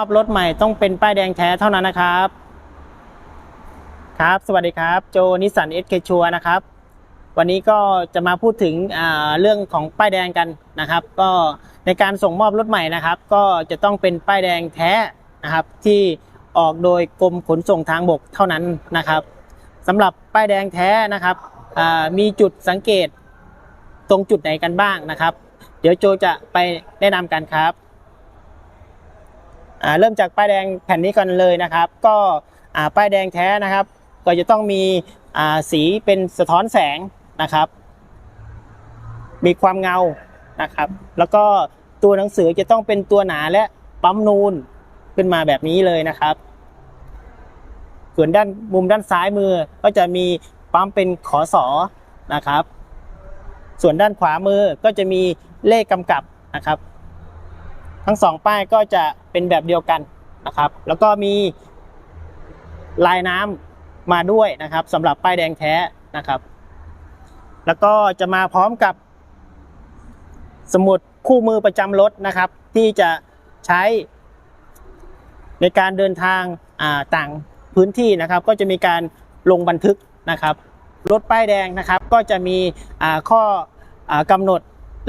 อบรถใหม่ต้องเป็นป้ายแดงแท้เท่านั้นนะครับ ครับ สวัสดีครับโจนิสสันเอสเคชัวนะครับ วันนี้ก็จะมาพูดถึงเรื่องของป้ายแดงกันนะครับ ก็ในการส่งมอบรถใหม่นะครับ ก็จะต้องเป็นป้ายแดงแท้นะครับ ที่ออกโดยกรมขนส่งทางบกเท่านั้นนะครับสำหรับป้ายแดงแท้นะครับมีจุดสังเกตตรงจุดไหนกันบ้างนะครับ เดี๋ยวโจจะไปแนะนำกันครับ เริ่มจากป้ายแดงแผ่นนี้ก่อนเลยนะครับ ก็ป้ายแดงแท้นะครับ ก็จะต้องมีสีเป็นสะท้อนแสงนะครับ มีความเงานะครับ แล้วก็ตัวหนังสือจะต้องเป็นตัวหนาและปั๊มนูนขึ้นมาแบบนี้เลยนะครับ ส่วนด้านมุมด้านซ้ายมือก็จะมีปั๊มเป็นขอสอนะครับ ส่วนด้านขวามือก็จะมีเลขกำกับนะครับ ทั้งสองป้ายก็จะเป็นแบบเดียวกันนะครับ แล้วก็มีลายน้ำมาด้วยนะครับสำหรับป้ายแดงแท้นะครับ แล้วก็จะมาพร้อมกับ สมุดคู่มือประจำรถนะครับ ที่จะใช้ในการเดินทางาต่างพื้นที่นะครับ ก็จะมีการลงบันทึกนะครับรถป้ายแดงนะครับก็จะมีข้ออากำหนด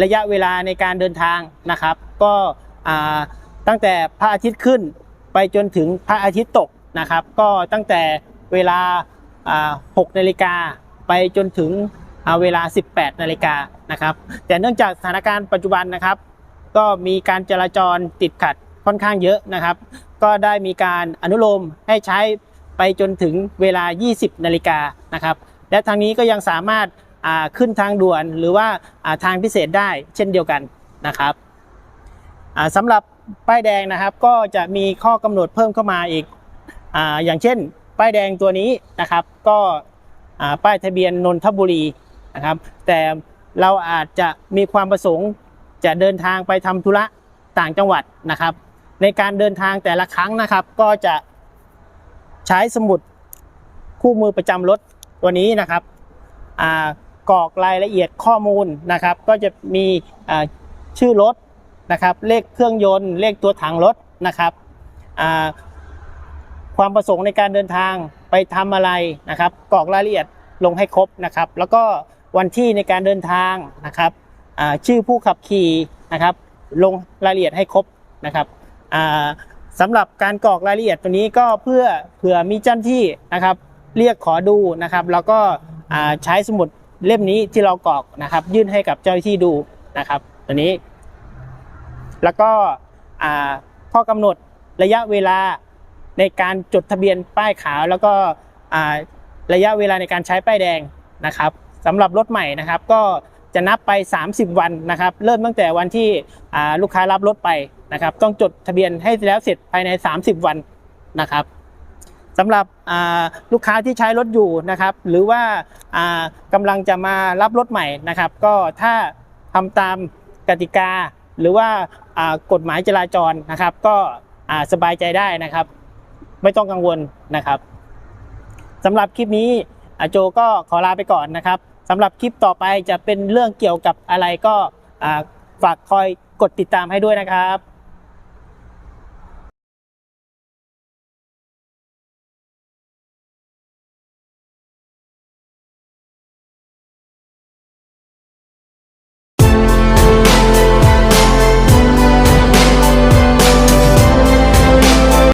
ระยะเวลาในการเดินทางนะครับ ก็ ตั้งแต่พระอาทิตย์ขึ้นไปจนถึงพระอาทิตย์ตกนะครับ ก็ตั้งแต่เวลา6นาฬิกาไปจนถึงเวลา 18นาฬิกานะครับ แต่เนื่องจากสถานการณ์ปัจจุบันนะครับ ก็มีการจราจรติดขัดค่อนข้างเยอะนะครับ ก็ได้มีการอนุโลมให้ใช้ไปจนถึงเวลา 20นาฬิกานะครับ และทางนี้ก็ยังสามารถขึ้นทางด่วนหรือว่าทางพิเศษได้เช่นเดียวกันนะครับ สำหรับป้ายแดงนะครับ ก็จะมีข้อกำหนดเพิ่มเข้ามาอีกออย่างเช่น ป้ายแดงตัวนี้นะครับ ก็ป้ายทะเบียนนนทบุรีนะครับ แต่เราอาจจะมีความประสงค์จะเดินทางไปทำธุระต่างจังหวัดนะครับ ในการเดินทางแต่ละครั้งนะครับ ก็จะใช้สมุดคู่มือประจำรถตัวนี้นะครับอ่ากรอกรายละเอียดข้อมูลนะครับ ก็จะมีชื่อรถ นะครับ เลขเครื่องยนต์ เลขตัวถังรถนะครับความประสงค์ในการเดินทางไปทำอะไรนะครับกรอกรายละเอียดลงให้ครบนะครับ แล้วก็วันที่ในการเดินทางนะครับชื่อผู้ขับขี่นะครับ ลงรายละเอียดให้ครบนะครับสำหรับการกรอกรายละเอียดตัวนี้ก็เพื่อเผื่อมีเจ้าหน้าที่นะครับ เรียกขอดูนะครับ แล้วก็ใช้สมุดเล่มนี้ที่เรากรอกนะครับ ยื่นให้กับเจ้าหน้าที่ดูนะครับ ตัวนี้ แล้วก็ข้อกำหนดระยะเวลาในการจดทะเบียนป้ายขาว แล้วก็ระยะเวลาในการใช้ป้ายแดงนะครับสำหรับรถใหม่นะครับก็จะนับไป 30 วันนะครับ เริ่มตั้งแต่วันที่ลูกค้ารับรถไปนะครับ ต้องจดทะเบียนให้แล้วเสร็จภายใน 30 วันนะครับสำหรับลูกค้าที่ใช้รถอยู่นะครับ หรือว่ากำลังจะมารับรถใหม่นะครับ ก็ถ้าทำตามกติกา หรือว่ากฎหมายจราจรนะครับ ก็สบายใจได้นะครับ ไม่ต้องกังวลนะครับสำหรับคลิปนี้อโจก็ขอลาไปก่อนนะครับสำหรับคลิปต่อไปจะเป็นเรื่องเกี่ยวกับอะไรก็ฝากคอยกดติดตามให้ด้วยนะครับ